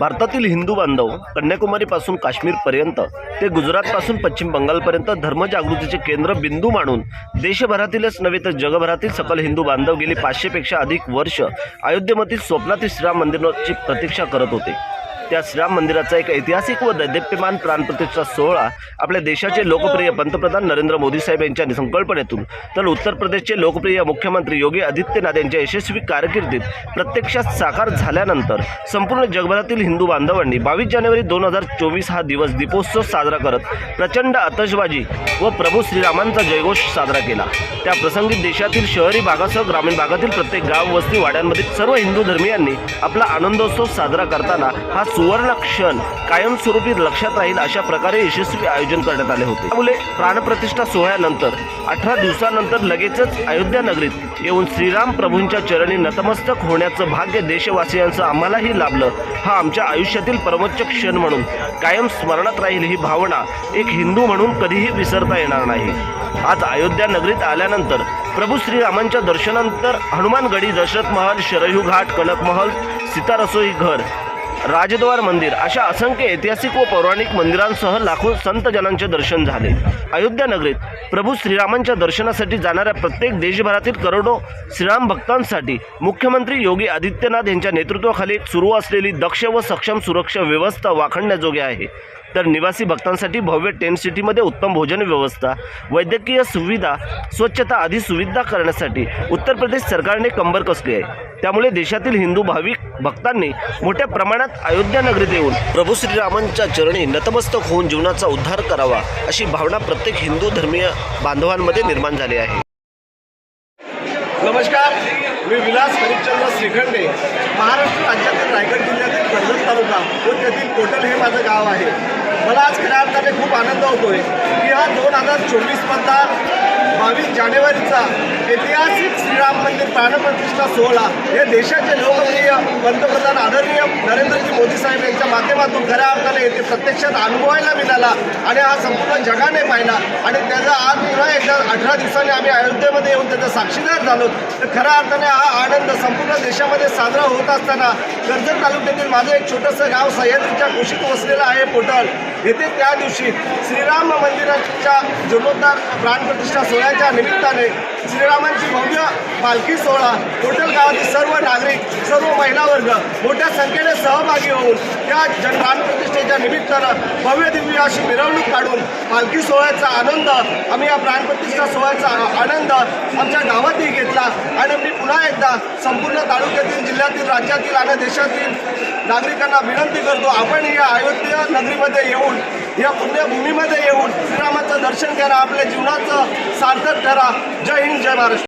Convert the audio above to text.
भारतातील हिंदू बांधव कन्याकुमारीपासून काश्मीरपर्यंत ते गुजरातपासून पश्चिम बंगालपर्यंत धर्मजागृतीचे केंद्र बिंदू मानून देशभरातीलच नव्हे तर जगभरातील सकल हिंदू बांधव गेली पाचशेपेक्षा अधिक वर्ष अयोध्येमधील स्वप्नातील श्रीराम मंदिराची प्रतीक्षा करत होते. त्या श्रीराम मंदिराचा एक ऐतिहासिक व दैदप्यमान प्राणप्रतिष्ठा सोहळा आपल्या देशाचे लोकप्रिय पंतप्रधान नरेंद्र मोदी साहेब यांच्या संकल्पनेतून तर उत्तर प्रदेशचे लोकप्रिय मुख्यमंत्री योगी आदित्यनाथ यांच्या यशस्वी कारकिर्दीत प्रत्यक्षात साकार झाल्यानंतर संपूर्ण जगभरातील हिंदू बांधवांनी बावीस जानेवारी दोन हजार चोवीस हा दिवस दीपोत्सव साजरा करत प्रचंड आतषबाजी व प्रभू श्रीरामांचा जयघोष साजरा केला. त्या प्रसंगी देशातील शहरी भागासह ग्रामीण भागातील प्रत्येक गाव वस्ती वाड्यांमधील सर्व हिंदू धर्मियांनी आपला आनंदोत्सव साजरा करताना हा सुवर्ण क्षण कायमस्वरूपी लक्षात राहील अशा प्रकारे यशस्वी आयोजन करण्यात आले होते. त्यामुळे प्राणप्रतिष्ठा सोहळ्यानंतर अठरा दिवसानंतर लगेचच अयोध्या नगरीत येऊन श्रीराम प्रभूंच्या चरणी नतमस्तक होण्याचं भाग्य देशवासियांचं आम्हालाही लाभलं. हा आमच्या आयुष्यातील परमोच्च क्षण म्हणून कायम स्मरणात राहील ही भावना एक हिंदू म्हणून कधीही विसरता येणार नाही. आज अयोध्या नगरीत आल्यानंतर प्रभू श्रीरामांच्या दर्शनानंतर हनुमानगडी दशरथ महल शरयू घाट कनक महल सीतारसोई घर राजद्वार मंदिर अशा असंख्य ऐतिहासिक व पौराणिक मंदिरांसह लाखो संतजनांचे दर्शन झाले. अयोध्या नगरीत प्रभू श्रीरामांच्या दर्शनासाठी जाणाऱ्या प्रत्येक देशभरातील करोडो श्रीराम भक्तांसाठी मुख्यमंत्री योगी आदित्यनाथ यांच्या नेतृत्वाखाली सुरू असलेली दक्ष व सक्षम सुरक्षा व्यवस्था वाखणण्याजोगी आहे. तर निवासी भक्तांसाठी भव्य टेंट सिटीमध्ये उत्तम भोजन व्यवस्था वैद्यकीय सुविधा स्वच्छता आदी सुविधा करण्यासाठी उत्तर प्रदेश सरकारने कंबर कसली आहे? त्यामुळे देशातील हिंदू भाविक भक्तांनी मोठ्या प्रमाणात अयोध्या नगरीत येऊन प्रभू श्रीरामांच्या चरणी नतमस्तक होऊन जीवनाचा उद्धार करावा अशी भावना प्रत्येक हिंदू धर्मीय बांधवांमध्ये निर्माण झाली आहे. नमस्कार मी विलास हरिश्चंद्र श्रीखंडे महाराष्ट्र राज्यातील रायगड जिल्ह्यातील कर्जत तालुका व तेथील कोटल हे माझं गाव आहे. मला आज खऱ्या अर्थाने खूप आनंद होतोय की हा दोन हजार चोवीसमधला बावीस जानेवारीचा ऐतिहासिक श्रीराम मंदिर प्राणप्रतिष्ठा सोहळा हे देशाचे लोकप्रिय पंतप्रधान आदरणीय नरेंद्रजी मोदी साहेब यांच्या माध्यमातून खऱ्या अर्थाने येथे प्रत्यक्षात अनुभवायला मिळाला आणि हा संपूर्ण जगाने पाहिला आणि त्याचा आज पुन्हा एकदा अठरा दिवसांनी आम्ही अयोध्येमध्ये येऊन त्याचा साक्षीदार झालो. तर खऱ्या अर्थाने हा आनंद संपूर्ण देशामध्ये साजरा होत असताना कर्जत तालुक्यातील माझं एक छोटंसं गाव सह्याद्रीच्या कुशीत वसलेलं आहे पोटल. येथे त्या दिवशी श्रीराम मंदिराच्या जीर्णोद्धार प्राणप्रतिष्ठा सोहळ्याच्या निमित्ताने श्रीरामांची भव्य पालखी सोहळा होटल गावातील सर्व नागरिक सर्व महिला वर्ग मोठ्या संख्येने सहभागी होऊन त्या जन प्राणप्रतिष्ठेच्या निमित्तानं भव्य दिव्य अशी मिरवणूक काढून पालखी सोहळ्याचा आनंद आम्ही या प्राणप्रतिष्ठा सोहळ्याचा आनंद आमच्या गावातही घेतला. आणि मी पुन्हा एकदा संपूर्ण तालुक्यातील जिल्ह्यातील राज्यातील आणि देशातील नागरिकांना विनंती करतो आपण या अयोध्या नगरीमध्ये येऊन या पुण्यभूमीमध्ये येऊन श्रीरामाचं दर्शन करा आपल्या जीवनाचं सार्थक करा जय हिंद जय महाराष्ट्र.